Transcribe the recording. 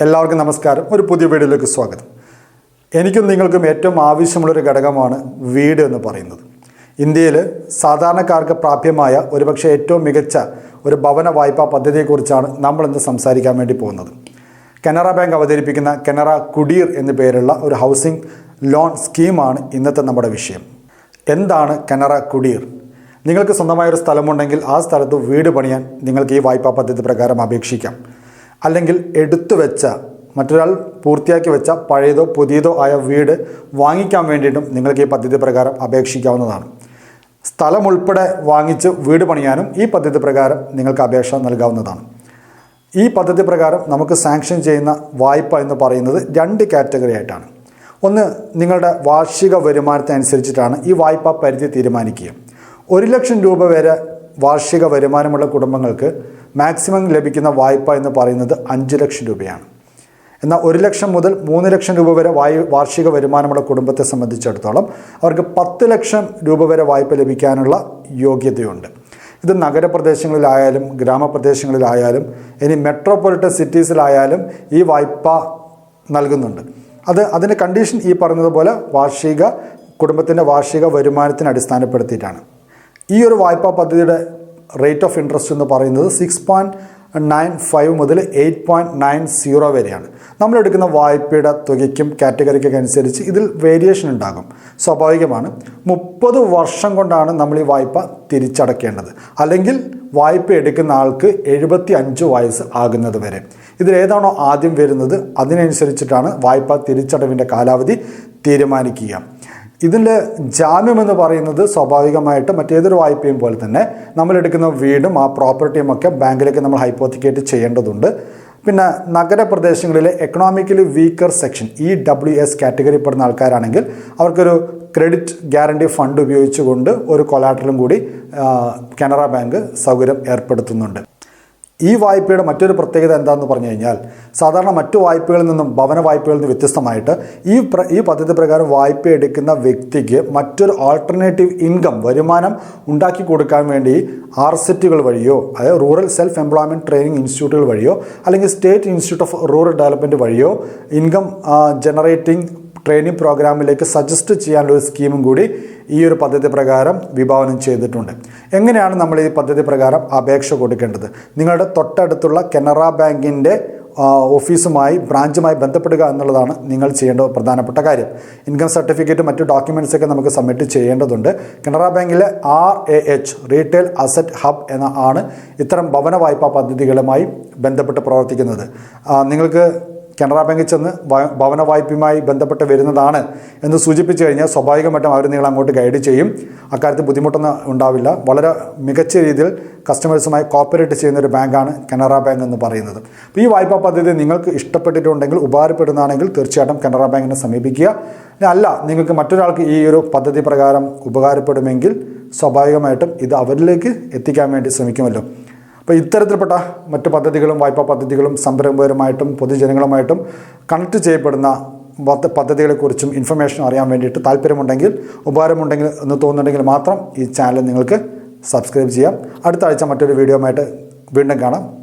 എല്ലാവർക്കും നമസ്കാരം. ഒരു പുതിയ വീഡിയോയിലേക്ക് സ്വാഗതം. എനിക്കും നിങ്ങൾക്കും ഏറ്റവും ആവശ്യമുള്ളൊരു ഘടകമാണ് വീട് എന്ന് പറയുന്നത്. ഇന്ത്യയിൽ സാധാരണക്കാർക്ക് പ്രാപ്യമായ ഒരുപക്ഷെ ഏറ്റവും മികച്ച ഒരു ഭവന വായ്പാ പദ്ധതിയെക്കുറിച്ചാണ് നമ്മൾ ഇന്ന് സംസാരിക്കാൻ വേണ്ടി പോകുന്നത്. കനറ ബാങ്ക് അവതരിപ്പിക്കുന്ന കനറ കുടീർ എന്നു പേരുള്ള ഒരു ഹൗസിംഗ് ലോൺ സ്കീമാണ് ഇന്നത്തെ നമ്മുടെ വിഷയം. എന്താണ് കനറ കുടീർ? നിങ്ങൾക്ക് സ്വന്തമായ ഒരു സ്ഥലമുണ്ടെങ്കിൽ ആ സ്ഥലത്ത് വീട് പണിയാൻ നിങ്ങൾക്ക് ഈ വായ്പാ പദ്ധതി പ്രകാരം അപേക്ഷിക്കാം. അല്ലെങ്കിൽ എടുത്തു വെച്ച മറ്റൊരാൾ പൂർത്തിയാക്കി വെച്ച പഴയതോ പുതിയതോ ആയ വീട് വാങ്ങിക്കാൻ വേണ്ടിയിട്ടും നിങ്ങൾക്ക് ഈ പദ്ധതി പ്രകാരം അപേക്ഷിക്കാവുന്നതാണ്. സ്ഥലം ഉൾപ്പെടെ വാങ്ങിച്ച് വീട് പണിയാനും ഈ പദ്ധതി പ്രകാരം നിങ്ങൾക്ക് അപേക്ഷ നൽകാവുന്നതാണ്. ഈ പദ്ധതി പ്രകാരം നമുക്ക് സാങ്ഷൻ ചെയ്യുന്ന വായ്പ എന്ന് പറയുന്നത് രണ്ട് കാറ്റഗറി ആയിട്ടാണ്. ഒന്ന് നിങ്ങളുടെ വാർഷിക വരുമാനത്തെ അനുസരിച്ചിട്ടാണ് ഈ വായ്പാ പരിധി തീരുമാനിക്കുക. ഒരു ലക്ഷം രൂപ വരെ വാർഷിക വരുമാനമുള്ള കുടുംബങ്ങൾക്ക് മാക്സിമം ലഭിക്കുന്ന വായ്പ എന്ന് പറയുന്നത് അഞ്ച് ലക്ഷം രൂപയാണ്. എന്നാൽ ഒരു ലക്ഷം മുതൽ മൂന്ന് ലക്ഷം രൂപ വരെ വായു വാർഷിക വരുമാനമുള്ള കുടുംബത്തെ സംബന്ധിച്ചിടത്തോളം അവർക്ക് പത്ത് ലക്ഷം രൂപ വരെ വായ്പ ലഭിക്കാനുള്ള യോഗ്യതയുണ്ട്. ഇത് നഗരപ്രദേശങ്ങളിലായാലും ഗ്രാമപ്രദേശങ്ങളിലായാലും ഇനി മെട്രോപൊളിറ്റൻ സിറ്റീസിലായാലും ഈ വായ്പ നൽകുന്നുണ്ട്. അത് അതിന്റെ കണ്ടീഷൻ ഈ പറഞ്ഞതുപോലെ വാർഷിക കുടുംബത്തിന്റെ വാർഷിക വരുമാനത്തിന് അടിസ്ഥാനപ്പെടുത്തിയിട്ടാണ്. ഈ ഒരു വായ്പാ പദ്ധതിയുടെ റേറ്റ് ഓഫ് ഇൻട്രസ്റ്റ് എന്ന് പറയുന്നത് സിക്സ് പോയിന്റ് നയൻ ഫൈവ് മുതൽ എയ്റ്റ് പോയിന്റ് നയൻ സീറോ വരെയാണ്. നമ്മളെടുക്കുന്ന വായ്പയുടെ തുകയ്ക്കും കാറ്റഗറിക്കൊക്കെ അനുസരിച്ച് ഇതിൽ വേരിയേഷൻ ഉണ്ടാകും. സ്വാഭാവികമാണ്. മുപ്പത് വർഷം കൊണ്ടാണ് നമ്മൾ ഈ വായ്പ തിരിച്ചടക്കേണ്ടത്. അല്ലെങ്കിൽ വായ്പ എടുക്കുന്ന ആൾക്ക് എഴുപത്തി അഞ്ച് വയസ്സ് ആകുന്നത് വരെ. ഇതിലേതാണോ ആദ്യം വരുന്നത് അതിനനുസരിച്ചിട്ടാണ് വായ്പ തിരിച്ചടവിന്റെ കാലാവധി തീരുമാനിക്കുക. ഇതിന്റെ ജാമ്യം എന്ന് പറയുന്നത് സ്വാഭാവികമായിട്ട് മറ്റേതൊരു വായ്പയും പോലെ തന്നെ നമ്മൾ എടുക്കുന്ന വീടും ആ പ്രോപ്പർട്ടിയും ഒക്കെ ബാങ്കിലേക്ക് നമ്മൾ ഹൈപ്പോത്തിക്കേറ്റ് ചെയ്യേണ്ടതുണ്ട്. പിന്നെ നഗരപ്രദേശങ്ങളിലെ economically weaker section E W S കാറ്റഗറിപ്പെടുന്ന ആൾക്കാരാണെങ്കിൽ അവർക്കൊരു ക്രെഡിറ്റ് ഗ്യാരണ്ടി ഫണ്ട് ഉപയോഗിച്ചുകൊണ്ട് ഒരു കൊലാട്ടറും കൂടി കനറ ബാങ്ക് സൗകര്യം ഏർപ്പെടുത്തുന്നുണ്ട്. ഈ വായ്പയുടെ മറ്റൊരു പ്രത്യേകത എന്താണെന്ന് പറഞ്ഞു കഴിഞ്ഞാൽ സാധാരണ മറ്റു വായ്പകളിൽ നിന്നും ഭവന വായ്പകളിൽ നിന്ന് വ്യത്യസ്തമായിട്ട് ഈ ഈ പദ്ധതി പ്രകാരം വായ്പ എടുക്കുന്ന വ്യക്തിക്ക് മറ്റൊരു ആൾട്ടർനേറ്റീവ് ഇൻകം വരുമാനം ഉണ്ടാക്കി കൊടുക്കാൻ വേണ്ടി ആർ സെറ്റുകൾ വഴിയോ അതായത് റൂറൽ സെൽഫ് എംപ്ലോയ്മെന്റ് ട്രെയിനിങ് ഇൻസ്റ്റിറ്റ്യൂട്ടുകൾ വഴിയോ അല്ലെങ്കിൽ state institute of rural development വഴിയോ ഇൻകം ജനറേറ്റിംഗ് ട്രെയിനിങ് പ്രോഗ്രാമിലേക്ക് സജസ്റ്റ് ചെയ്യാനുള്ള ഒരു സ്കീമും കൂടി ഈ ഒരു പദ്ധതി പ്രകാരം വിഭാവനം ചെയ്തിട്ടുണ്ട്. എങ്ങനെയാണ് നമ്മൾ ഈ പദ്ധതി പ്രകാരം അപേക്ഷ കൊടുക്കേണ്ടത്? നിങ്ങളുടെ തൊട്ടടുത്തുള്ള കനറ ബാങ്കിന്റെ ഓഫീസുമായി ബ്രാഞ്ചുമായി ബന്ധപ്പെടുക എന്നുള്ളതാണ് നിങ്ങൾ ചെയ്യേണ്ട പ്രധാനപ്പെട്ട കാര്യം. ഇൻകം സർട്ടിഫിക്കറ്റ് മറ്റു ഡോക്യുമെന്റ്സ് ഒക്കെ നമുക്ക് സബ്മിറ്റ് ചെയ്യേണ്ടതുണ്ട്. കനറ ബാങ്കിലെ R A H retail asset hub എന്ന ആണ് ഇത്തരം ഭവന വായ്പാ പദ്ധതികളുമായി ബന്ധപ്പെട്ട് പ്രവർത്തിക്കുന്നത്. നിങ്ങൾക്ക് കനറ ബാങ്കിൽ ചെന്ന് ഭവന വായ്പയുമായി ബന്ധപ്പെട്ട് വരുന്നതാണ് എന്ന് സൂചിപ്പിച്ചു കഴിഞ്ഞാൽ സ്വാഭാവികമായിട്ടും അവർ നിങ്ങൾ അങ്ങോട്ട് ഗൈഡ് ചെയ്യും. അക്കാര്യത്തിൽ ബുദ്ധിമുട്ടൊന്നും ഉണ്ടാവില്ല. വളരെ മികച്ച രീതിയിൽ കസ്റ്റമേഴ്സുമായി കോപ്പറേറ്റ് ചെയ്യുന്ന ഒരു ബാങ്കാണ് കനറ ബാങ്ക് എന്ന് പറയുന്നത്. അപ്പോൾ ഈ വായ്പാ പദ്ധതി നിങ്ങൾക്ക് ഇഷ്ടപ്പെട്ടിട്ടുണ്ടെങ്കിൽ ഉപകാരപ്പെടുന്നതാണെങ്കിൽ തീർച്ചയായിട്ടും കനറ ബാങ്കിനെ സമീപിക്കുക. അല്ല നിങ്ങൾക്ക് മറ്റൊരാൾക്ക് ഈ ഒരു പദ്ധതി പ്രകാരം ഉപകാരപ്പെടുമെങ്കിൽ സ്വാഭാവികമായിട്ടും ഇത് അവരിലേക്ക് എത്തിക്കാൻ വേണ്ടി ശ്രമിക്കുമല്ലോ. അപ്പോൾ ഇത്തരത്തിൽപ്പെട്ട മറ്റ് പദ്ധതികളും വായ്പാ പദ്ധതികളും സംരംഭകരുമായിട്ടും പൊതുജനങ്ങളുമായിട്ടും കണക്ട് ചെയ്യപ്പെടുന്ന പദ്ധ- പദ്ധതികളെക്കുറിച്ചും ഇൻഫർമേഷൻ അറിയാൻ വേണ്ടിയിട്ട് താല്പര്യമുണ്ടെങ്കിൽ ഉപകാരമുണ്ടെങ്കിൽ എന്ന് തോന്നുന്നുണ്ടെങ്കിൽ മാത്രം ഈ ചാനൽ നിങ്ങൾക്ക് സബ്സ്ക്രൈബ് ചെയ്യാം. അടുത്ത ആഴ്ച മറ്റൊരു വീഡിയോ വീണ്ടും കാണാം.